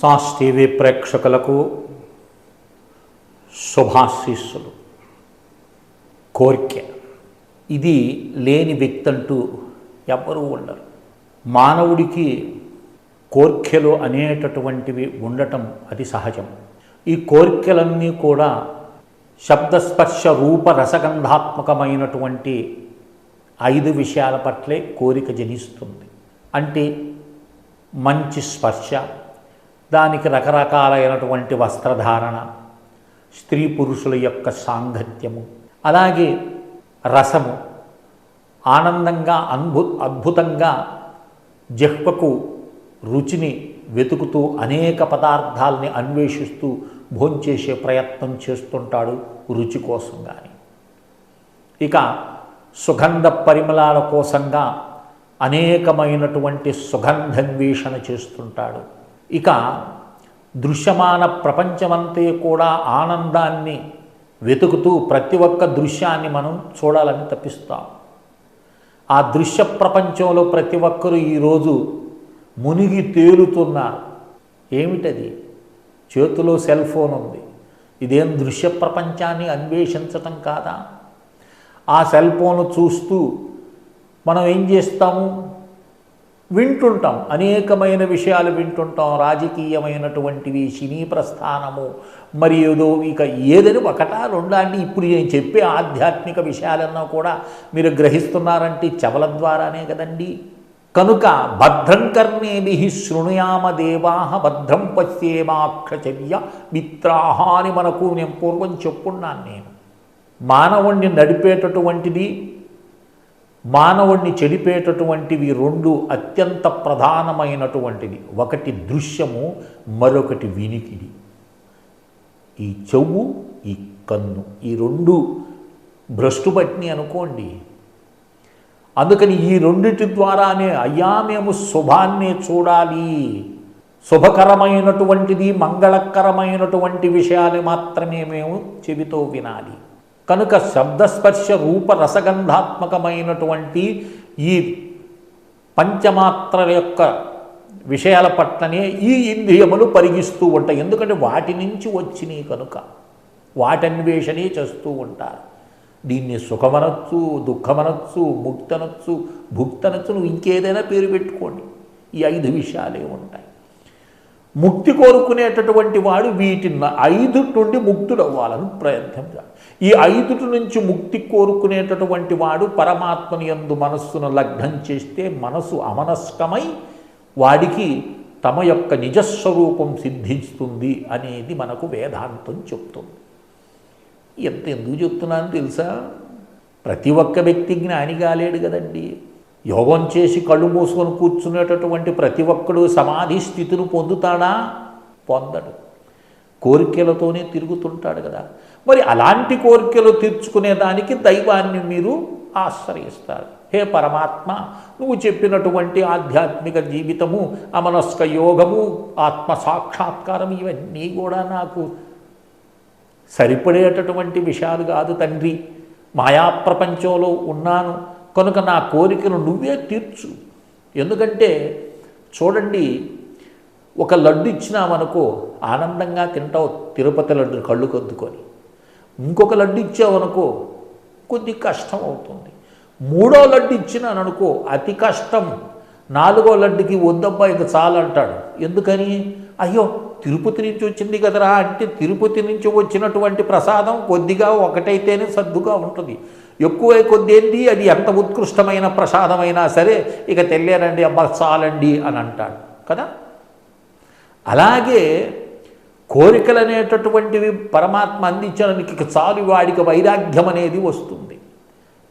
Sauce TV ప్రేక్షకులకు శుభాశీస్సులు. కోరిక. ఇది లేని వ్యక్తి అంటూ ఎవ్వరూ ఉండరు. మానవుడికి కోర్కెలు అనేటటువంటివి ఉండటం అది సహజం. ఈ కోర్కెలన్నీ కూడా శబ్దస్పర్శ రూప రసగంధాత్మకమైనటువంటి ఐదు విషయాల పట్లే కోరిక జనిస్తుంది. అంటే మంచి స్పర్శ దానికి రకరకాలైనటువంటి వస్త్రధారణ స్త్రీ పురుషుల యొక్క సాంగత్యము అలాగే రసము. ఆనందంగా అద్భు అద్భుతంగా జిహ్వకు రుచిని వెతుకుతూ అనేక పదార్థాలని అన్వేషిస్తూ భోంచేసే ప్రయత్నం చేస్తుంటాడు రుచి కోసం కానీ ఇక సుగంధ పరిమళాల కోసంగా అనేకమైనటువంటి సుగంధన్వేషణ చేస్తుంటాడు. ఇక దృశ్యమాన ప్రపంచమంతే కూడా ఆనందాన్ని వెతుకుతూ ప్రతి ఒక్క దృశ్యాన్ని మనం చూడాలని తప్పిస్తాం. ఆ దృశ్య ప్రపంచంలో ప్రతి ఒక్కరూ ఈరోజు మునిగి తేలుతున్నారు. ఏమిటది? చేతిలో సెల్ ఫోన్ ఉంది. ఇదేం దృశ్య ప్రపంచాన్ని అన్వేషించటం కాదా? ఆ సెల్ ఫోన్ చూస్తూ మనం ఏం చేస్తాము? వింటుంటాం. అనేకమైన విషయాలు వింటుంటాం. రాజకీయమైనటువంటివి సినీ ప్రస్థానము మరి ఏదో ఇక ఏదని ఒకటా రెండా అంటే ఇప్పుడు నేను చెప్పే ఆధ్యాత్మిక విషయాలన్నా కూడా మీరు గ్రహిస్తున్నారంటే చెవల ద్వారానే కదండి. కనుక భద్రం కర్ణేభి శృణుయామ దేవా భద్రం పశ్యేమాక్షచర్య మిత్రాహ అని మనకు నేను పూర్వం చెప్పున్నాను నేను. మానవుణ్ణి నడిపేటటువంటిది మానవుణ్ణి చెడిపేటటువంటివి రెండు అత్యంత ప్రధానమైనటువంటిది. ఒకటి దృశ్యము మరొకటి వినికిడి. ఈ చెవు ఈ కన్ను ఈ రెండు భ్రష్టుపట్ని అనుకోండి. అందుకని ఈ రెండిటి ద్వారానే అయ్యా మేము శుభాన్నే చూడాలి. శుభకరమైనటువంటిది మంగళకరమైనటువంటి విషయాలు మాత్రమే మేము చెవితో వినాలి. కనుక శబ్దస్పర్శ రూప రసగంధాత్మకమైనటువంటి ఈ పంచమాత్రల యొక్క విషయాల పట్లనే ఈ ఇంద్రియములు పరిగిస్తూ ఉంటాయి. ఎందుకంటే వాటి నుంచి వచ్చినాయి కనుక వాటన్వేషణే చేస్తూ ఉంటారు. దీన్ని సుఖమనొచ్చు దుఃఖమనొచ్చు ముక్తనొచ్చు భుక్తనొచ్చు నువ్వు ఇంకేదైనా పేరు పెట్టుకోండి. ఈ ఐదు విషయాలే ఉంటాయి. ముక్తి కోరుకునేటటువంటి వాడు వీటి ఐదు ఐదుటి నుండి ముక్తుడు అవ్వాలని ప్రయత్నం ఈ ఐదుటి నుంచి ముక్తి కోరుకునేటటువంటి వాడు పరమాత్మని యందు మనస్సును లగ్నం చేస్తే మనసు అమనస్కమై వాడికి తమ యొక్క నిజస్వరూపం సిద్ధిస్తుంది అనేది మనకు వేదాంతం చెప్తుంది. ఎంత ఎందుకు చెప్తున్నాను తెలుసా? ప్రతి ఒక్క వ్యక్తి జ్ఞాని కాలేడు కదండి. యోగం చేసి కళ్ళు మూసుకొని కూర్చునేటటువంటి ప్రతి ఒక్కడు సమాధి స్థితిని పొందుతాడా? పొందడు. కోరికలతోనే తిరుగుతుంటాడు కదా. మరి అలాంటి కోరికలు తీర్చుకునే దానికి దైవాన్ని మీరు ఆశ్రయిస్తారు. హే పరమాత్మ నువ్వు చెప్పినటువంటి ఆధ్యాత్మిక జీవితము అమనస్క యోగము ఆత్మ సాక్షాత్కారం ఇవన్నీ కూడా నాకు సరిపడేటటువంటి విషయాలు కాదు తండ్రి. మాయాప్రపంచంలో ఉన్నాను. కనుక నా కోరికను నువ్వే తీర్చు. ఎందుకంటే చూడండి ఒక లడ్డు ఇచ్చినామనుకో ఆనందంగా తింటావు తిరుపతి లడ్డు కళ్ళు కొద్దుకొని. ఇంకొక లడ్డు ఇచ్చావనుకో కొద్ది కష్టం అవుతుంది. మూడో లడ్డు ఇచ్చినాననుకో అతి కష్టం. నాలుగో లడ్డుకి వద్దబ్బా ఇక చాలంటాడు. ఎందుకని? అయ్యో తిరుపతి నుంచి వచ్చింది కదరా అంటే తిరుపతి నుంచి వచ్చినటువంటి ప్రసాదం కొద్దిగా ఒకటైతేనే సర్దుగా ఉంటుంది. ఎక్కువ కొద్ది ఏంటి అది ఎంత ఉత్కృష్టమైన ప్రసాదమైనా సరే ఇక తెలియనండి అబ్బా చాలండి అని అంటాడు. కదా? అలాగే కోరికలు అనేటటువంటివి పరమాత్మ అందించడానికి ఇక చాలు వాడికి వైరాగ్యం అనేది వస్తుంది.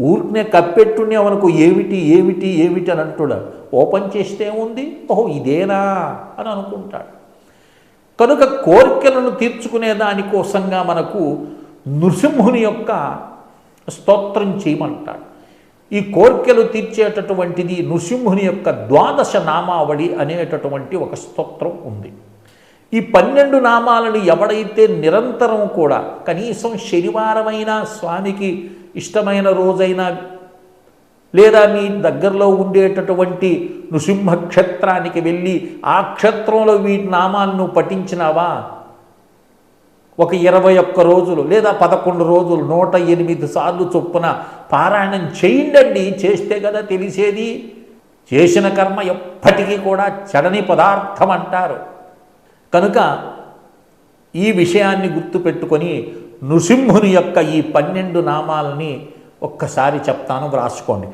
ఊరికనే కప్పెట్టునే అవనకు ఏమిటి ఏమిటి ఏమిటి అని అంటున్నాడు. ఓపెన్ చేస్తే ఉంది ఓహో ఇదేనా అని అనుకుంటాడు. కనుక కోరికలను తీర్చుకునే దానికోసంగా మనకు నృసింహుని యొక్క స్తోత్రం చేయమంటాడు. ఈ కోరికలు తీర్చేటటువంటిది నృసింహుని యొక్క ద్వాదశ నామావళి అనేటటువంటి ఒక స్తోత్రం ఉంది. ఈ పన్నెండు నామాలను ఎవడైతే నిరంతరం కూడా కనీసం శనివారమైనా స్వామికి ఇష్టమైన రోజైనా లేదా మీ దగ్గరలో ఉండేటటువంటి నృసింహక్షేత్రానికి వెళ్ళి ఆ క్షేత్రంలో వీటి నామాలను పఠించినావా? ఒక ఇరవై ఒక్క రోజులు లేదా పదకొండు రోజులు నూట ఎనిమిది సార్లు చొప్పున పారాయణం చేయండి చేస్తే కదా తెలిసేది. చేసిన కర్మ ఎప్పటికీ కూడా చెడని పదార్థం అంటారు. కనుక ఈ విషయాన్ని గుర్తుపెట్టుకొని నృసింహుని యొక్క ఈ పన్నెండు నామాలని ఒక్కసారి చెప్తాను వ్రాసుకోండి.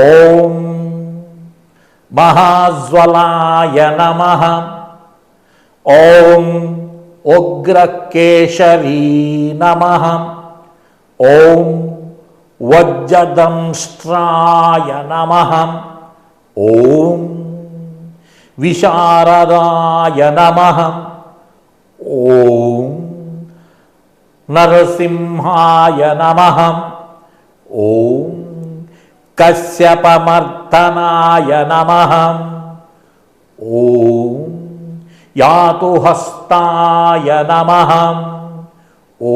ఓం మహాజ్వలాయ నమ. ఓం ఉగ్రకేశరీ నమ. ఓం వజ్రదంష్ట్రాయ నమ. ఓం విశారదాయ నమ. ఓం నరసింహాయ నమ. ॐ कश्यपमर्दनाय नमः। ॐ यातुहस्ताय नमः। ॐ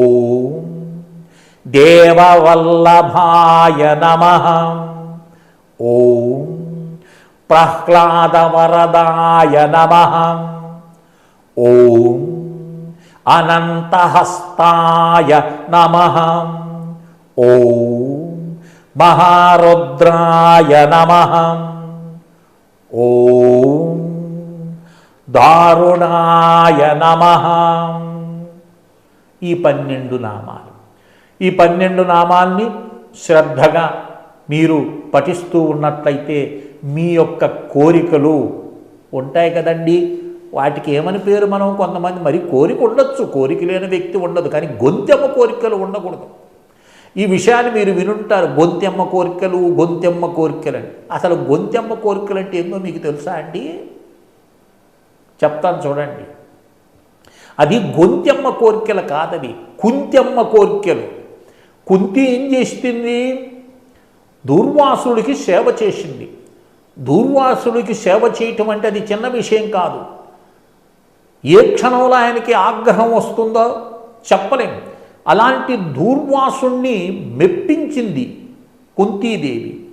देववल्लभाय नमः। ॐ प्रह्लादवरदाय नमः। ॐ अनन्तहस्ताय नमः। ఓం మహారుద్రాయ నమ. ఓం దారుణాయ నమ. ఈ పన్నెండు నామాలు. ఈ పన్నెండు నామాల్ని శ్రద్ధగా మీరు పఠిస్తూ ఉన్నట్లయితే మీ యొక్క కోరికలు ఉంటాయి కదండి. వాటికి ఏమని పేరు మనం? కొంతమంది మరి కోరిక ఉండొచ్చు. కోరిక లేని వ్యక్తి ఉండదు. కానీ గొంతెమ్మ కోరికలు ఉండకూడదు. ఈ విషయాన్ని మీరు వినుంటారు. గొంతెమ్మ కోరికలు గొంతెమ్మ కోరికలు అని అసలు గొంతెమ్మ కోరికలు అంటే ఏందో మీకు తెలుసా అండి? చెప్తాను చూడండి. అది గొంతెమ్మ కోరికలు కాదవి కుంతెమ్మ కోరికలు. కుంతి ఏం చేస్తుంది దూర్వాసుడికి సేవ చేసింది. దూర్వాసుడికి సేవ చేయటం అంటే అది చిన్న విషయం కాదు. ఏ క్షణంలో ఆయనకి ఆగ్రహం వస్తుందో చెప్పలేము అలాంటి దూర్వాసుణ్ణి మెప్పించింది కుంతీదేవి.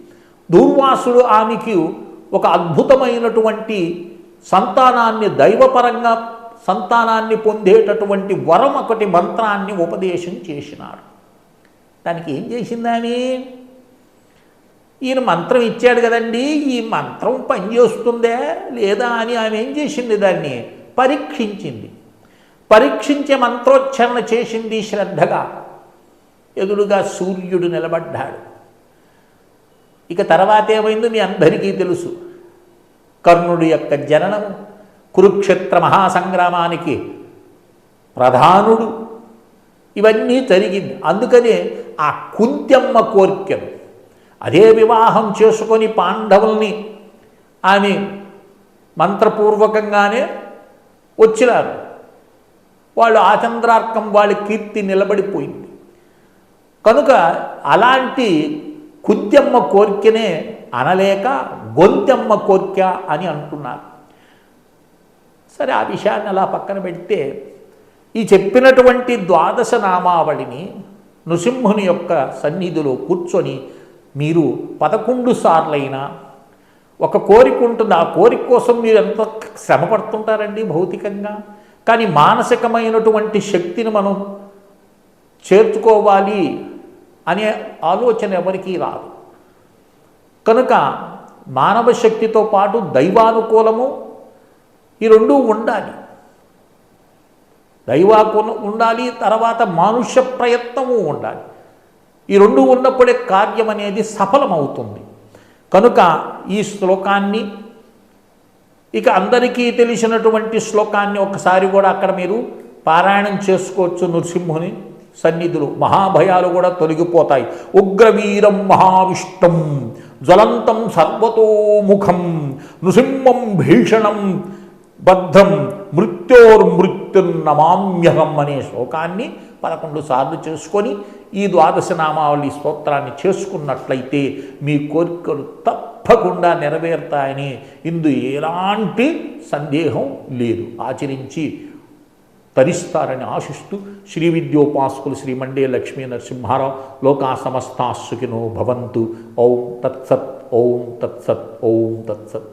దూర్వాసుడు ఆమెకి ఒక అద్భుతమైనటువంటి సంతానాన్ని దైవపరంగా సంతానాన్ని పొందేటటువంటి వరం ఒకటి మంత్రాన్ని ఉపదేశం చేసినాడు. దానికి ఏం చేసిందాని ఈయన మంత్రం ఇచ్చాడు కదండి ఈ మంత్రం పనిచేస్తుందే లేదా అని ఆమె ఏం చేసింది దాన్ని? పరీక్షించింది. పరీక్షించే మంత్రోచ్చారణ చేసింది శ్రద్ధగా. ఎదురుగా సూర్యుడు నిలబడ్డాడు. ఇక తర్వాత ఏమైందో మీ అందరికీ తెలుసు. కర్ణుడి యొక్క జననం కురుక్షేత్ర మహాసంగ్రామానికి ప్రధానుడు. ఇవన్నీ జరిగింది. అందుకనే ఆ కుంత్యమ్మ కోరికలు అదే వివాహం చేసుకొని పాండవుల్ని ఆమె మంత్రపూర్వకంగానే వచ్చినారు. వాళ్ళు ఆచంద్రార్కం వాళ్ళ కీర్తి నిలబడిపోయింది. కనుక అలాంటి కుంత్యమ్మ కోరికనే అనలేక గొంతెమ్మ కోరిక అని అంటున్నారు. సరే ఆ విషయాన్ని అలా పక్కన పెడితే ఈ చెప్పినటువంటి ద్వాదశ నామావళిని నృసింహుని యొక్క సన్నిధిలో కూర్చొని మీరు పదకొండు సార్లైనా ఒక కోరిక ఉంటుంది. ఆ కోరిక కోసం మీరు ఎంత శ్రమ పడుతుంటారండి భౌతికంగా? కానీ మానసికమైనటువంటి శక్తిని మనం చేర్చుకోవాలి అనే ఆలోచన ఎవరికీ రాదు. కనుక మానవ శక్తితో పాటు దైవానుకూలము ఈ రెండూ ఉండాలి. దైవాకులం ఉండాలి తర్వాత మానుష్య ప్రయత్నము ఉండాలి. ఈ రెండు ఉన్నప్పుడే కార్యం అనేది సఫలమవుతుంది. కనుక ఈ శ్లోకాన్ని ఇక అందరికీ తెలిసినటువంటి శ్లోకాన్ని ఒకసారి కూడా అక్కడ మీరు పారాయణం చేసుకోవచ్చు నృసింహుని సన్నిధులు. మహాభయాలు కూడా తొలగిపోతాయి. ఉగ్రవీరం మహావిష్టం జ్వలంతం సర్వతోముఖం నృసింహం భీషణం బద్ధం మృత్యోర్మృత్యున్నమామ్యహం అనే శ్లోకాన్ని పదకొండు సార్లు చేసుకొని ఈ ద్వాదశ నామావళి స్తోత్రాన్ని చేసుకున్నట్లయితే మీ కోరికలు తప్పకుండా నెరవేరుతాయని ఇందు ఎలాంటి సందేహం లేదు. ఆచరించి తరిస్తారని ఆశిస్తూ శ్రీ విద్యోపాసకులు శ్రీ మండే లక్ష్మీ నరసింహారావు లోకా సమస్తాసుకినో భవంతు. ఓం తత్సత్ ఓం తత్సత్ ఓం తత్సత్.